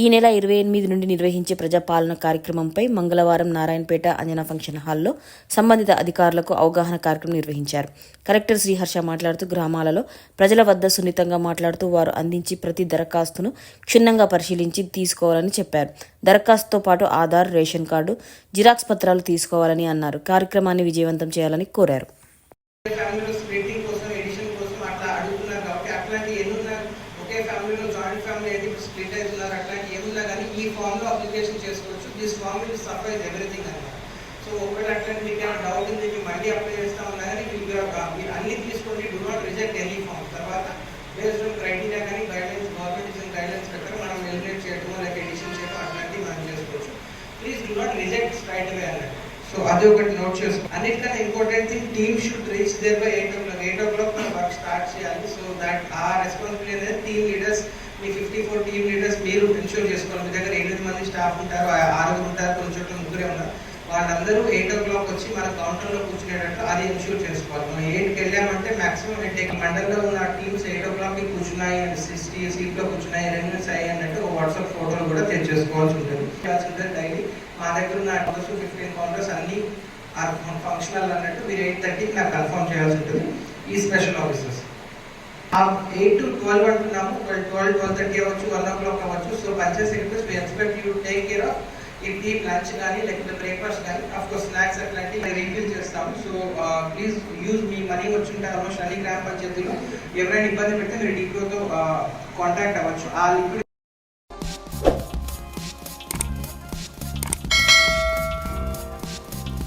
ఈ నెల ఇరవై ఎనిమిది నుండి నిర్వహించే ప్రజాపాలన కార్యక్రమంపై మంగళవారం నారాయణపేట అంజనా ఫంక్షన్ హాల్లో సంబంధిత అధికారులకు అవగాహన కార్యక్రమం నిర్వహించారు. కలెక్టర్ శ్రీహర్ష మాట్లాడుతూ గ్రామాలలో ప్రజల వద్ద సున్నితంగా మాట్లాడుతూ వారు అందించి ప్రతి దరఖాస్తును క్షుణ్ణంగా పరిశీలించి తీసుకోవాలని చెప్పారు. దరఖాస్తుతో పాటు ఆధార్ రేషన్ కార్డు జిరాక్స్ పత్రాలు తీసుకోవాలని అన్నారు. కార్యక్రమాన్ని విజయవంతం చేయాలని కోరారు. ఒకే ఫ్యామిలీలో జాయింట్ ఫ్యామిలీ అయితే ఇప్పుడు స్ప్లిట్ అవుతున్నారు అట్లాంటి ఏమున్నా కానీ ఈ ఫామ్లో అప్లికేషన్ చేసుకోవచ్చు. This form will suffice everything అనమాట సో ఒకవేళ అట్లాంటి మీకు ఏమైనా డౌట్ ఉంది మీకు మళ్ళీ అప్లై చేస్తా ఉన్నా కానీ మీరు అన్ని తీసుకోండి do not reject any form తర్వాత బేస్డ్ ఆన్ క్రైటీరియా కానీ గైడ్లైన్స్ గవర్నమెంట్ ఇచ్చిన గైడ్లైన్స్ ప్రకారం మనం ఎలిమినేట్ చేయడం లేక ఎడిషన్ చేయడం అట్లాంటివి మనం చేసుకోవచ్చు. Please do not reject straight అవే అన్నట్టు. సో అది ఒకటి నోట్ చేసుకో అన్నిటికన్నా important thing team should reach there by eight o'clock eight o'clock మనం వర్క్ స్టార్ట్ చేయాలి సో దాట్ ఆ రెస్పాన్సిబిలిటీ అనేది టీమ్ లీడర్స్ మీ ఫిఫ్టీ ఫోర్ టీమ్ లీడర్స్ మీరు ఇన్షూర్ చేసుకోవాలి. మీ దగ్గర ఎనిమిది మంది స్టాఫ్ ఉంటారు ఆరుగురు ఉంటారు కొన్ని చోట్ల ముగ్గురే ఉన్నారు. వాళ్ళందరూ ఎయిట్ ఓ క్లాక్ వచ్చి మన కౌంటర్లో కూర్చునేటట్టు అది ఇన్షూర్ చేసుకోవాలి. మనం ఎయిట్కి వెళ్ళామంటే మాక్సిమం టేక్ మండల్లో ఉన్న టీమ్స్ ఎయిట్ ఓ క్లాక్కి కూర్చున్నాయి సిక్స్టీ సీట్లో కూర్చున్నాయి రెన్యూస్ అయ్యి అయ్యాయి అన్నట్టు ఒక వాట్సాప్ ఫోటోలు కూడా తెచ్చేసుకోవాల్సి ఉంటుంది. ఉంటుంది డైలీ మా దగ్గర ఉన్న కౌంటర్స్ ఫిఫ్టీన్ కౌంటర్స్ అన్ని ఫంక్షనల్ అన్నట్టు మీరు ఎయిట్ థర్టీకి నాకు కన్ఫర్మ్ చేయాల్సి ఉంటుంది. ఈ special officers eight to twelve అంటున్నాము. ట్వెల్వ్ ట్వెల్వ్ ట్వెల్వ్ థర్టీ అవ్వచ్చు వన్ ఓ క్లాక్ అవ్వచ్చు so panchayat request expect you take care of idli lunch కానీ లేకపోతే బ్రేక్ఫాస్ట్ కానీ ఆఫ్ కోర్స్ స్నాక్స్ అట్లాంటివి రీఫిల్ చేస్తాము. సో ప్లీజ్ యూజ్ మీ మనీ వచ్చింటే ఆల్మోస్ట్ అన్ని గ్రామ పంచాయతీలో ఎవరైనా ఇబ్బంది పెడితే మీరు డిపోతో కాంటాక్ట్ అవ్వచ్చు. ఆ లిక్విడ్